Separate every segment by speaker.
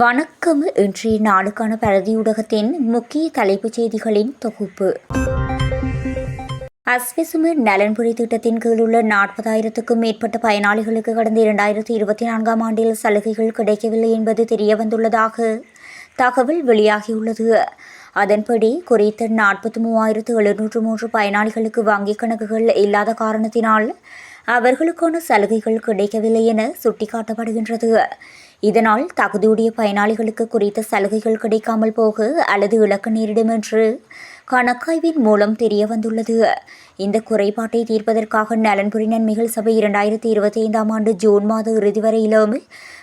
Speaker 1: வணக்கம் இன்றைய நாளுக்கான பிரதியூடகத்தின் முக்கிய தலைப்புச் செய்திகளின் தொகுப்பு. அஸ்விசும நலன்புரி திட்டத்தின் கீழ் உள்ள நாற்பதாயிரத்துக்கும் மேற்பட்ட பயனாளிகளுக்கு கடந்த இரண்டாயிரத்தி இருபத்தி நான்காம் ஆண்டில் சலுகைகள் கிடைக்கவில்லை என்பது தெரியவந்துள்ளதாக தகவல் வெளியாகியுள்ளது. அதன்படி குறித்த நாற்பத்தி மூவாயிரத்து எழுநூற்று மூன்று பயனாளிகளுக்கு வங்கிக் கணக்குகள் இல்லாத காரணத்தினால் அவர்களுக்கான சலுகைகள் கிடைக்கவில்லை என சுட்டிக்காட்டப்படுகின்றது. இதனால் தகுதியுடைய பயனாளிகளுக்கு குறித்த சலுகைகள் கிடைக்காமல் போக அல்லது இழக்க நேரிடும் என்று கணக்காய்வின் மூலம் தெரிய வந்துள்ளது. இந்த குறைபாட்டை தீர்ப்பதற்காக நலன்புரி நன்மைகள் சபை இரண்டாயிரத்தி இருபத்தி ஐந்தாம் ஆண்டு ஜூன் மாத இறுதி வரையிலும்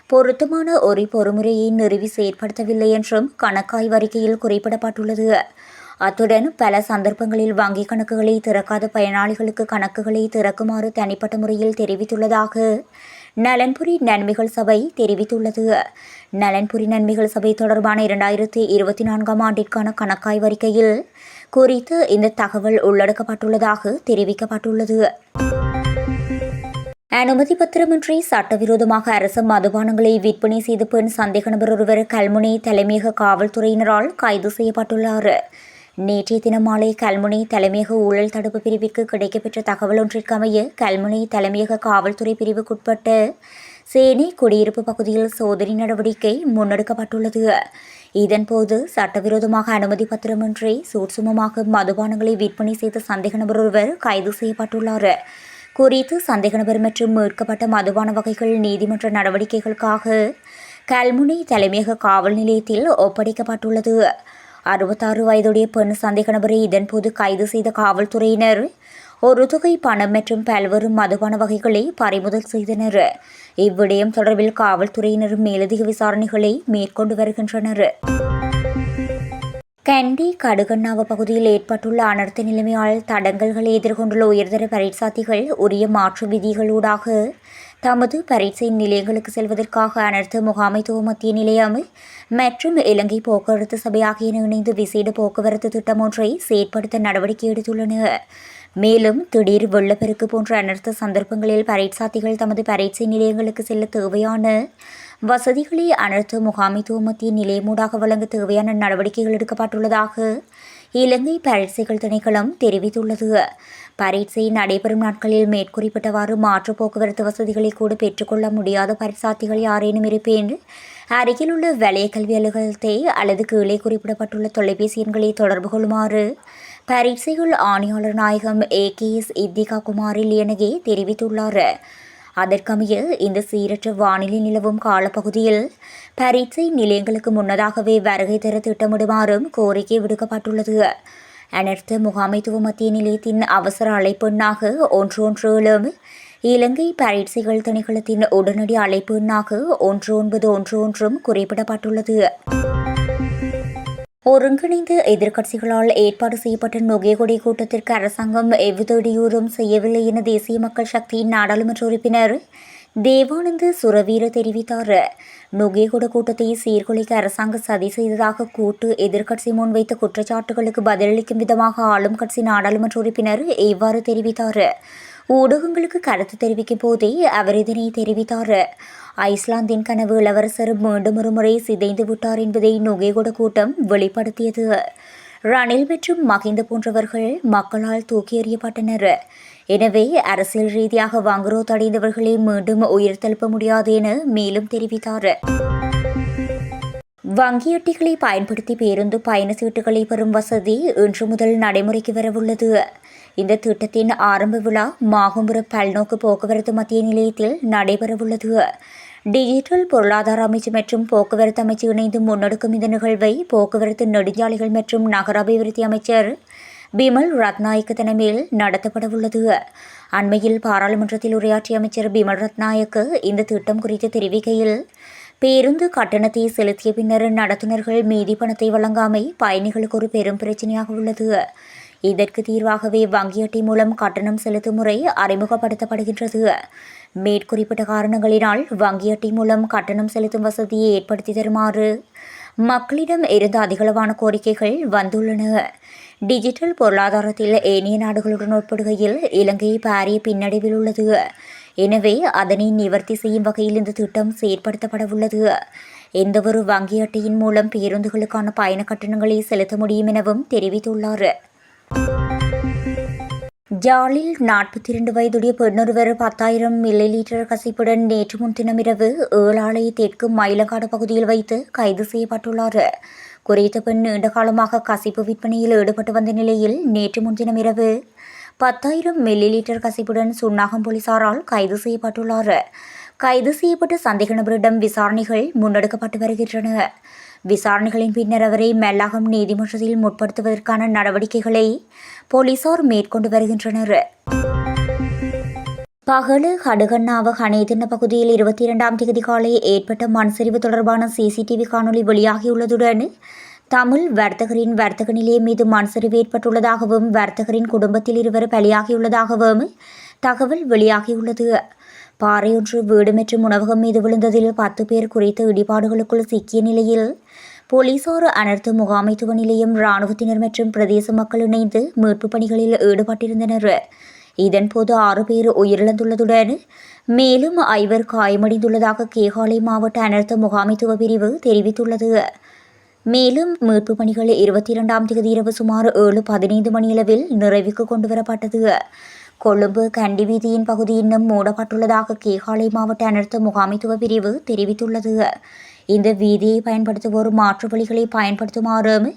Speaker 1: பொருத்தமான ஒரு பொறுமுறையை நிறுவி செயற்படுத்தவில்லை என்றும் கணக்காய்வு அறிக்கையில் குறிப்பிடப்பட்டுள்ளது. அத்துடன் பல சந்தர்ப்பங்களில் வங்கிக் கணக்குகளை திறக்காத பயனாளிகளுக்கு கணக்குகளை திறக்குமாறு தனிப்பட்ட முறையில் தெரிவித்துள்ளதாக நலன்புரி நன்மைகள் சபை தெரிவித்துள்ளது. நலன்புரி நன்மைகள் சபை தொடர்பான இரண்டாயிரத்தி இருபத்தி நான்காம் ஆண்டிற்கான கணக்காய் அறிக்கையில் குறித்து இந்த தகவல் உள்ளடக்கப்பட்டுள்ளதாக தெரிவிக்கப்பட்டுள்ளது. அனுமதி பத்திரமின்றி சட்டவிரோதமாக அரசு மதுபானங்களை விற்பனை செய்த பெண் சந்தேக நபர் ஒருவர் கல்முனை தலைமையக காவல்துறையினரால் கைது செய்யப்பட்டுள்ளார். நேற்றைய தினம் மாலை கல்முனை தலைமையக ஊழல் தடுப்பு பிரிவிற்கு கிடைக்கப்பெற்ற தகவல் ஒன்றிற்கமைய கல்முனை தலைமையக காவல்துறை பிரிவுக்குட்பட்ட சேனை குடியிருப்பு பகுதியில் சோதனை நடவடிக்கை முன்னெடுக்கப்பட்டுள்ளது. இதன்போது சட்டவிரோதமாக அனுமதி பத்திரமின்றி சூட்சுமமாக மதுபானங்களை விற்பனை செய்த சந்தேக நபர் ஒருவர் கைது செய்யப்பட்டுள்ளார். குறித்து சந்தேக நபர் மற்றும் மீட்கப்பட்ட மதுபான வகைகள் நீதிமன்ற நடவடிக்கைகளுக்காக கல்முனை தலைமையக காவல் நிலையத்தில் ஒப்படைக்கப்பட்டுள்ளது. அறுபத்தாறு வயதுடைய பெண் சந்தேக நபரை இதன்போது கைது செய்த காவல்துறையினர். ஒரு தொகை பணம் மற்றும் பல்வேறு மதுபான வகைகளை பறிமுதல் செய்தனர். இவ்விடயம் தொடர்பில் காவல்துறையினர் மேலதிக விசாரணைகளை மேற்கொண்டு வருகின்றனர். கண்டி கடுகண்ணாவ பகுதியில் ஏற்பட்டுள்ள அனர்த்த நிலைமையால் தடங்கல்களை எதிர்கொண்டுள்ள உயர்தர பரீட்சார்த்திகள் உரிய மாற்று விதிகளூடாக தமது பரீட்சை நிலையங்களுக்கு செல்வதற்காக அனர்த்த முகாமைத்துவ மத்திய நிலையம் மற்றும் இலங்கை போக்குவரத்து சபை ஆகியன இணைந்து விசேட போக்குவரத்து திட்டம் ஒன்றை செயற்படுத்த நடவடிக்கை எடுத்துள்ளன. மேலும் திடீர் வெள்ளப்பெருக்கு போன்ற அனர்த்த சந்தர்ப்பங்களில் பரீட்சார்த்திகள் தமது பரீட்சை நிலையங்களுக்கு செல்ல தேவையான வசதிகளை அனர்த்த முகாமைத்துவ மத்திய நிலையமூடாக வழங்க தேவையான நடவடிக்கைகள் எடுக்கப்பட்டுள்ளதாக இலங்கை பரீட்சைகள் திணைக்களம் தெரிவித்துள்ளது. பரீட்சை நடைபெறும் நாட்களில் மேற்குறிப்பிட்டவாறு மாற்று போக்குவரத்து வசதிகளை கூட பெற்றுக்கொள்ள முடியாத பரிசாத்திகள் யாரேனும் இருப்பேன். அருகில் உள்ள வலய கல்வி அலுவலகத்தை அல்லது கீழே குறிப்பிடப்பட்டுள்ள தொலைபேசி எண்களை தொடர்பு கொள்ளுமாறு பரீட்சைகள் ஆணையாளர் நாயகம் ஏ கே எஸ் இத்திகா குமாரில் எனகே தெரிவித்துள்ளார். அதற்கமைய இந்த சீரற்ற வானிலை நிலவும் காலப்பகுதியில் பரீட்சை நிலையங்களுக்கு முன்னதாகவே வருகை தர திட்டமிடுமாறும் கோரிக்கை விடுக்கப்பட்டுள்ளது. அனர்த்த முகாமைத்துவ மத்திய நிலையத்தின் அவசர அழைப்பெண்ணாக ஒன்று ஒன்று இலங்கை பரீட்சைகள் திணைக்களத்தின் உடனடி அழைப்பெண்ணாக ஒன்று ஒன்பது ஒன்று ஒன்றும் குறிப்பிடப்பட்டுள்ளது. ஒருங்கிணைந்த எதிர்க்கட்சிகளால் ஏற்பாடு செய்யப்பட்ட நொகேகொடி கூட்டத்திற்கு அரசாங்கம் எவ்வித இடையூறும் செய்யவில்லை என தேசிய மக்கள் சக்தியின் நாடாளுமன்ற உறுப்பினர் தேவானந்து சுரவீர தெரிவித்தார். நுகையகுட கூட்டத்தை சீர்குலைக்க அரசாங்கம் சதி செய்ததாக கூட்டு எதிர்க்கட்சி முன்வைத்த குற்றச்சாட்டுகளுக்கு பதிலளிக்கும் விதமாக ஆளும் கட்சி நாடாளுமன்ற உறுப்பினர் இவ்வாறு தெரிவித்தார். ஊடகங்களுக்கு கருத்து தெரிவிக்கும் போதே அவர் இதனை தெரிவித்தார். ஐஸ்லாந்தின் கனவு இளவரசர் மீண்டும் ஒரு முறை சிதைந்து விட்டார் என்பதை நுகேகொட கூட்டம் வெளிப்படுத்தியது. ரணில் மற்றும் மகிந்த போன்றவர்கள் மக்களால் தூக்கி எறியப்பட்டனர். எனவே அரசியல் ரீதியாக வங்குரோத் அடைந்தவர்களை மீண்டும் உயிர்த்தெழுப்ப முடியாது என மேலும் தெரிவித்தார். வங்கி பயன்படுத்தி பேருந்து பயண சீட்டுகளை பெறும் வசதி இன்று முதல் நடைமுறைக்கு வரவுள்ளது. இந்த திட்டத்தின் ஆரம்ப விழா மாகும்புர பல்நோக்கு போக்குவரத்து மத்திய நிலையத்தில் நடைபெறவுள்ளது. டிஜிட்டல் பொருளாதார அமைச்சு மற்றும் போக்குவரத்து அமைச்சு இணைந்து முன்னெடுக்கும் இந்த நிகழ்வை போக்குவரத்து நெடுஞ்சாலைகள் மற்றும் நகர அபிவிருத்தி அமைச்சர் பிமல் ரத்நாயக்க தலைமையில் நடத்தப்படவுள்ளது அண்மையில் பாராளுமன்றத்தில் உரையாற்றிய அமைச்சர் பிமல் ரத்நாயக்கு இந்த திட்டம் குறித்து தெரிவிக்கையில் பேருந்து கட்டணத்தை செலுத்திய பின்னர் நடத்துனர்கள் மீதி பணத்தை வழங்காமை பயணிகளுக்கு ஒரு பெரும் பிரச்சனையாக உள்ளது. இதற்கு தீர்வாகவே வங்கி அட்டை மூலம் கட்டணம் செலுத்தும் முறை அறிமுகப்படுத்தப்படுகின்றது. மேற்குறிப்பிட்ட காரணங்களினால் வங்கி அட்டை மூலம் கட்டணம் செலுத்தும் வசதியை ஏற்படுத்தி தருமாறு மக்களிடம் இருந்து அதிகளவான கோரிக்கைகள் வந்துள்ளன. டிஜிட்டல் பொருளாதாரத்தில் ஏனைய நாடுகளுடன் ஒப்பிடுகையில் இலங்கை பாரிய பின்னடைவில் உள்ளது. எனவே அதனை நிவர்த்தி செய்யும் வகையில் இந்த திட்டம் செயற்படுத்தப்பட உள்ளது. எந்தவொரு வங்கி அட்டையின் மூலம் பேருந்துகளுக்கான பயண கட்டணங்களை செலுத்த முடியும் எனவும் தெரிவித்துள்ளார். ஜாலில் நாற்பத்தி இரண்டு வயதுடைய பெண்ணொருவர் பத்தாயிரம் மில்லி லீட்டர் கசிப்புடன் நேற்று முன்தினம் இரவு ஏழாலை தெற்கு மயிலங்காடு பகுதியில் வைத்து கைது செய்யப்பட்டுள்ளார். குறித்த பெண் நீண்ட காலமாக கசிப்பு விற்பனையில் ஈடுபட்டு வந்த நிலையில் நேற்று முன்தினம் இரவு பத்தாயிரம் மில்லி லீட்டர் கசிப்புடன் சுன்னாகம் போலீசாரால் கைது செய்யப்பட்டுள்ளார். கைது செய்யப்பட்ட சந்தேக நபரிடம் விசாரணைகள் முன்னெடுக்கப்பட்டு வருகின்றன. விசாரணைகளின் பின்னர் அவரை மெல்லாகம் நீதிமன்றத்தில் முற்படுத்துவதற்கான நடவடிக்கைகளை போலீசார் மேற்கொண்டு வருகின்றனர். பகலு ஹடுகண்ணாவ ஹனேதின பகுதியில் இருபத்தி இரண்டாம் தேதி காலை ஏற்பட்ட மண் சரிவு தொடர்பான சிசிடிவி காணொலி வெளியாகியுள்ளதுடன் தமிழ் வர்த்தகரின் வர்த்தக நிலையம் மீது மண் சரிவு ஏற்பட்டுள்ளதாகவும் வர்த்தகரின் குடும்பத்தில் இருவர் பலியாகியுள்ளதாகவும் தகவல் வெளியாகியுள்ளது. பாறையொன்று வீடு மற்றும் உணவகம் மீது விழுந்ததில் பத்து பேர் குறித்த இடிபாடுகளுக்குள் சிக்கிய நிலையில் போலீசார் அனர்த்த முகாமைத்துவ நிலையம் இராணுவத்தினர் மற்றும் பிரதேச மக்கள் இணைந்து மீட்புப் பணிகளில் ஈடுபட்டிருந்தனர். இதன்போது ஆறு பேர் உயிரிழந்துள்ளதுடன் மேலும் ஐவர் காயமடைந்துள்ளதாக கேகாலை மாவட்ட அனர்த்த முகாமைத்துவ பிரிவு தெரிவித்துள்ளது. மேலும் மீட்பு பணிகள் இருபத்தி இரண்டாம் தேதி இரவு சுமார் ஏழு பதினைந்து மணியளவில் நிறைவுக்கு கொண்டுவரப்பட்டது. கொழும்பு கண்டி வீதியின் பகுதி இன்னும் மூடப்பட்டுள்ளதாக கேகாலை மாவட்ட அனர்த்த முகாமைத்துவ பிரிவு தெரிவித்துள்ளது. இந்த வீதியை பயன்படுத்துவோர் மாற்று வழிகளை பயன்படுத்துமாறும்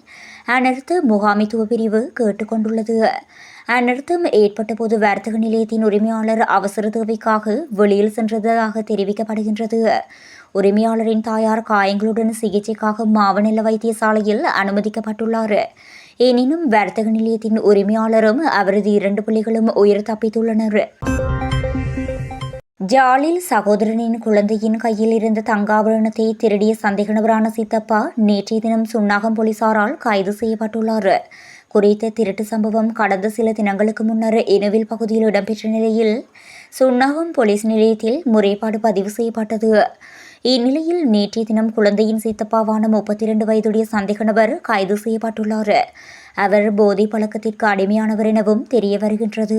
Speaker 1: அனர்த்த முகாமைத்துவ பிரிவு கேட்டுக்கொண்டுள்ளது. அனர்த்தம் ஏற்பட்ட போது வர்த்தக நிலையத்தின் உரிமையாளர் அவசர தேவைக்காக வெளியில் சென்றதாக தெரிவிக்கப்படுகின்றது. உரிமையாளரின் தாயார் காயங்களுடன் சிகிச்சைக்காக மாவநில வைத்தியசாலையில் அனுமதிக்கப்பட்டுள்ளார். எனினும் வர்த்தக நிலையத்தின் உரிமையாளரும் அவரது இரண்டு பிள்ளைகளும் உயிர் தப்பித்துள்ளனர். ஜாலில் சகோதரனின் குழந்தையின் கையில் இருந்த தங்காபரணத்தை திருடிய சந்தேக நபரான சித்தப்பா நேற்றைய தினம் சுன்னாகம் போலீசாரால் கைது செய்யப்பட்டுள்ளார். குறித்த திருட்டு சம்பவம் கடந்த சில தினங்களுக்கு முன்னர் இனவில் பகுதியில் இடம்பெற்ற நிலையில் சுன்னாகம் போலீஸ் நிலையத்தில் முறைப்பாடு பதிவு செய்யப்பட்டது. இந்நிலையில் நேற்றைய தினம் குழந்தையின் சித்தப்பாவான முப்பத்தி இரண்டு வயதுடைய சந்தேக நபர் கைது செய்யப்பட்டுள்ளார் அவர் போதை பழக்கத்திற்கு அடிமையானவர் எனவும் தெரிய வருகின்றது.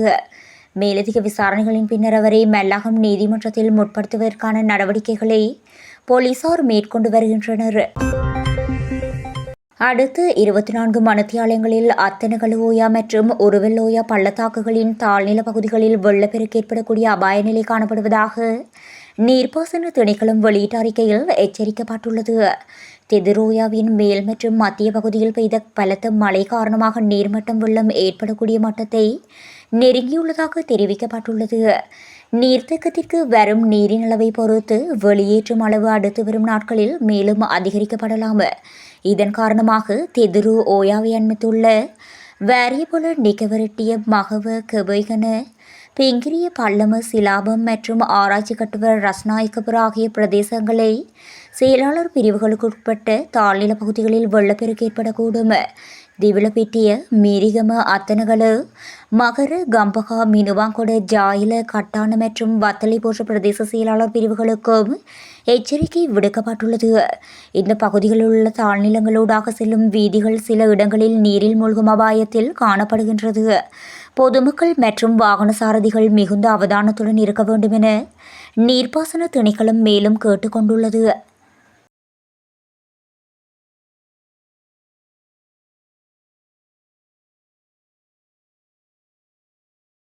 Speaker 1: மேலதிக விசாரணைகளின் பின்னர் அவரை மெல்லாகம் நீதிமன்றத்தில் முற்படுத்துவதற்கான நடவடிக்கைகளை போலீசார் மேற்கொண்டு வருகின்றனர். அடுத்து இருபத்தி நான்கு மணத்தியாலயங்களில் அத்தனகலுவோயா மற்றும் உருவெல்லோயா பள்ளத்தாக்குகளின் தாழ்நில பகுதிகளில் வெள்ளப்பெருக்கு ஏற்படக்கூடிய அபாய நிலை காணப்படுவதாக நீர்ப்பாசன திணைக்களம் வெளியிட்ட அறிக்கையில் எச்சரிக்கப்பட்டுள்ளது. தெதிரோயாவின் மேல் மற்றும் மத்திய பகுதியில் பெய்த பலத்த மழை காரணமாக நீர்மட்டம் வெள்ளம் ஏற்படக்கூடிய மட்டத்தை நெருங்கியுள்ளதாக தெரிவிக்கப்பட்டுள்ளது. நீர்த்தக்கத்திற்கு வரும் நீரின் அளவை பொறுத்து வெளியேற்றும் அளவு அடுத்து வரும் நாட்களில் மேலும் அதிகரிக்கப்படலாம். இதன் காரணமாக தெதுரு ஓயாவை அண்மித்துள்ள வேரியபுல நிகவரட்டிய மகவ கபைகன பெங்கிரிய பல்லமு சிலாபம் மற்றும் ஆராய்ச்சி கட்டுவர் ரஸ்நாயக்கபுர ஆகிய பிரதேசங்களை செயலாளர் பிரிவுகளுக்குட்பட்ட தாழ்நில பகுதிகளில் வெள்ளப்பெருக்கு ஏற்படக்கூடும். திவிலப்பிட்டிய மீரிகம அத்தனகள மகர கம்பகா மினுவாங்கொட ஜாயில கட்டான மற்றும் வத்தலை போன்ற பிரதேச செயலாளர் பிரிவுகளுக்கும் எச்சரிக்கை விடுக்கப்பட்டுள்ளது இந்த பகுதிகளில் உள்ள தாழ்நிலங்களூடாக செல்லும் வீதிகள் சில இடங்களில் நீரில் மூழ்கும் அபாயத்தில் காணப்படுகின்றது பொதுமக்கள் மற்றும் வாகன சாரதிகள் மிகுந்த அவதானத்துடன் இருக்க வேண்டும் என நீர்ப்பாசன திணைக்களம் மேலும் கேட்டுக்கொண்டுள்ளது